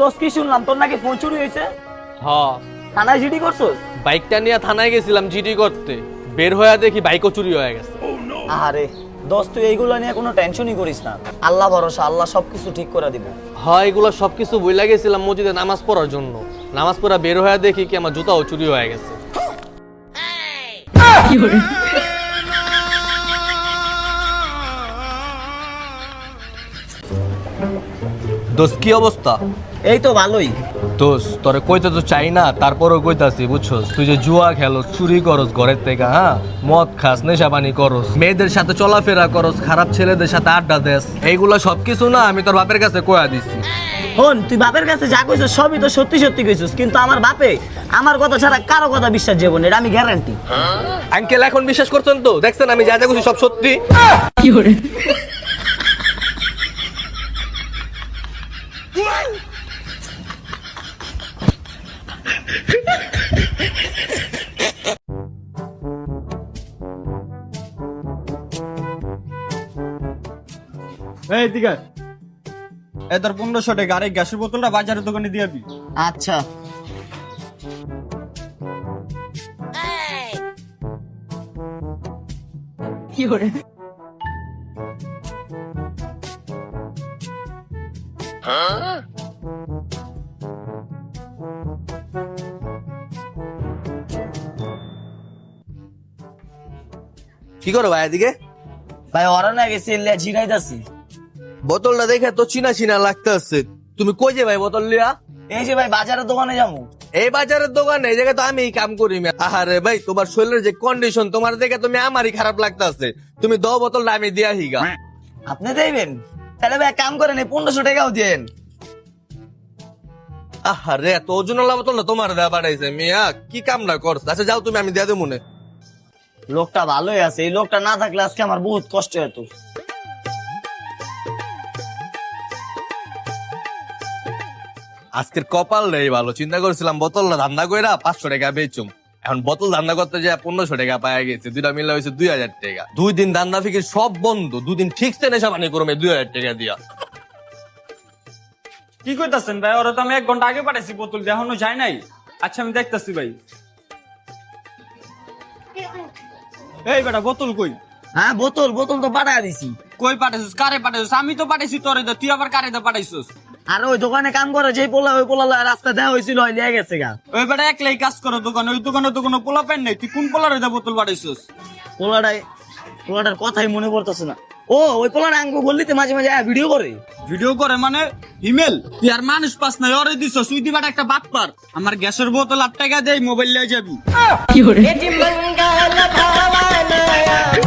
দোষ কি শুনলাম? তোর নাকি ফোন চুরি হয়েছে? হ। থানায় জিডি করছোস? বাইকটা নিয়ে থানায় গেছিলাম জিডি করতে। বের হয়ে দেখি বাইকও চুরি হয়ে গেছে। আরে দোষ তুই এইগুলো নিয়ে কোনো টেনশনই করিস না। আল্লাহ ভরসা আল্লাহ সবকিছু ঠিক করে দিব। হয় এগুলো সবকিছু বইলা গেছিলাম মসজিদে নামাজ পড়ার জন্য। নামাজ পড়া বের হয়ে দেখি কি আমার জুতাও চুরি হয়ে গেছে। দোস্ত কি অবস্থা? এই তো ভালোই। দোস্ত তোরে কইতে তো চাই না তারপরও কইতাছি বুঝছস? তুই যে জুয়া খেলোস চুরি করস ঘরের থেকে হ্যাঁ? মদ খাস নেশা পানি করস মেয়েদের সাথে চলাফেরা করস খারাপ ছেলেদের সাথে আড্ডা দেস এইগুলা সবকিছু না আমি তোর বাপের কাছে কয়া দিছি। হন তুই বাপের কাছে যা কইছিস সবই তো সত্যি সত্যি কইছিস কিন্তু আমার বাপে আমার কথা ছাড়া কারও কথা বিশ্বাস যাব না এটা আমি গ্যারান্টি আঙ্কেল এখন বিশ্বাস করছেন তো? দেখছেন আমি যা যা করছি সব সত্যি? এই দিকে এ তোর পনেরোশো টাকা আর এই গ্যাসের বোতলটা বাজারের দোকানে দিয়ে দিবি। আচ্ছা। কি করো ভাই এদিকে? ভাই ওরা না গেছি এলিয়া ঝিনাইতাছি। বোতলটা দেখে তো চিনা চিনা লাগতেছে। তুমি কই যে ভাই বোতল লিয়া? এই যে ভাই বাজারের দোকানে যাব। এই বাজারের দোকানে এই জায়গায় তো আমি কাম করি। আহারে ভাই তোমার শরীরের যে কন্ডিশন তোমার দেখে তুমি আমারই খারাপ লাগতাছে। তুমি দ বোতলটা আমি দিয়া হিগা। আপনি দেবেন? তাহলে ভাই কাম করেন এই পনেরোশো টাকাও দেন। আহারে এত ওজনওয়ালা বোতলটা তোমার দেয়া পাঠাইছে মিয়া। কি কামটা করছ? আচ্ছা যাও তুমি আমি দিয়া দেবো লোকটা ভালোই আছে এই লোকটা না থাকলে আজকে আমার বহুত কষ্ট হতো। আজকের কপাল নেই ভালো চিন্তা করেছিলাম বোতলটা ধান্দা কইরা পাঁচশো টাকা বেচুম। এখন বোতল ধান্দা করতে যায় পনেরোশো টাকা পাওয়া গেছে দুইটা মিলে হয়েছে দুই হাজার টাকা। দুই দিন ধান্দা ফিকির সব বন্ধ দুদিন ঠিক নেশা পানি করবে দুই হাজার টাকা দিয়া। কি কইতাছেন ভাই? ওরা তো আমি এক ঘণ্টা আগে পাঠাইছি বোতল দিয়ে এখনও যায় নাই। আচ্ছা আমি দেখতাছি ভাই। এই বেটা বোতল কই? হ্যাঁ বোতল বোতল তো পাঠায় দিছি। কই পাঠাইছিস? কারে পাঠাইছিস? আমি তো পাঠাইছি তোরে দে, তুই আবার কারে দে পাঠাইছিস? আর ওই দোকানে কাম করে যে পোলা ওই পোলা রাস্তা দেওয়া হয়েছিল ওই লিয়ে গেছে গা। ওই বেটা একলাই কাজ করো দোকানে ওই দোকানে তো কোনো পোলা পেন নেই। তুই কোন পোলারে দে বোতল পাঠাইছিস পোলাটাই পোলাটার কথাই মনে পড়তেছে না। ও ওই পোলাটা আঙ্গু বললিতে মাঝে মাঝে ভিডিও করে। ভিডিও করে মানে? ইমেল তুই আর মানুষ পাস নাই ওরে দিছ সুই দিবার একটা বাট পার। আমার গ্যাসের বোতল আট টাকা দেই মোবাইল লিয়ে যাবি। এটি মঙ্গল ভাব